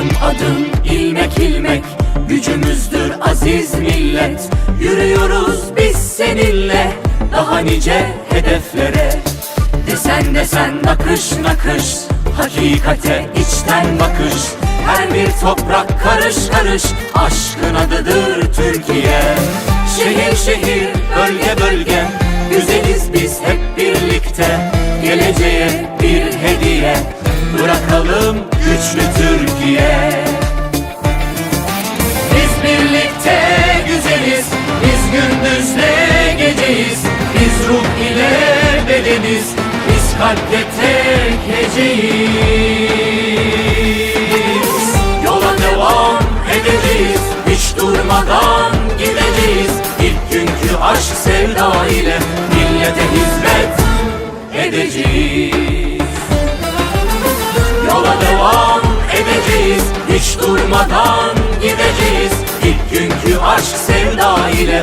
adım adım ilmek ilmek Gücümüzdür aziz millet. Yürüyoruz biz seninle Daha nice hedeflere. Desen desen nakış nakış Hakikate içten bakış. Her bir toprak karış karış Aşkın adıdır Türkiye. Şehir şehir bölge bölge Güzeliz biz hep birlikte. Geleceğe bir hediye Bırakalım güçlü Türkiye. Biz birlikte güzeliz Biz gündüzle geceyiz. Biz ruh ile bedeniz Biz kalpte tek heceyiz. Yola devam edeceğiz Hiç durmadan gideceğiz. İlk günkü aşk sevda ile Millete hizmet edeceğiz Hiç durmadan gideceğiz. İlk günkü aşk sevda ile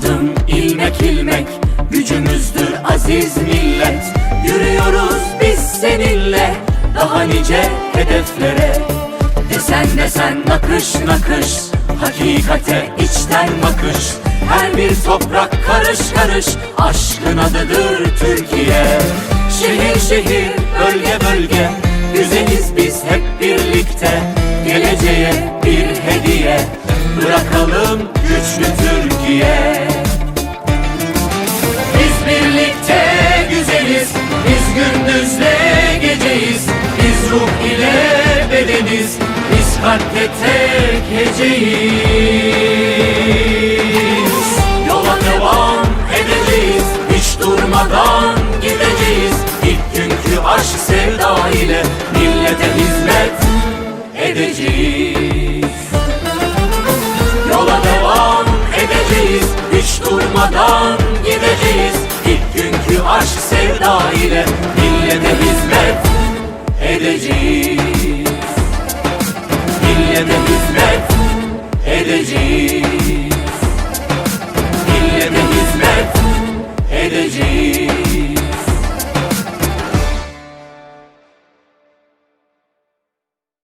Adım ilmek ilmek Gücümüzdür aziz millet. Yürüyoruz biz seninle Daha nice hedeflere. Desen desen nakış nakış Hakikate içten bakış. Her bir toprak karış karış Aşkın adıdır Türkiye. Şehir şehir bölge bölge Güzeliz biz hep birlikte. Geleceğe bir hediye Bırakalım güçlü Türkiye ruh ile bedeniz Biz kalpte tek heceyiz Yola devam edeceğiz Hiç durmadan gideceğiz. İlk günkü aşk sevda ile Millete hizmet edeceğiz. Yola devam edeceğiz Hiç durmadan gideceğiz. İlk günkü aşk sevda ile edeceğiz. Millete hizmet edeceğiz. Millete hizmet edeceğiz.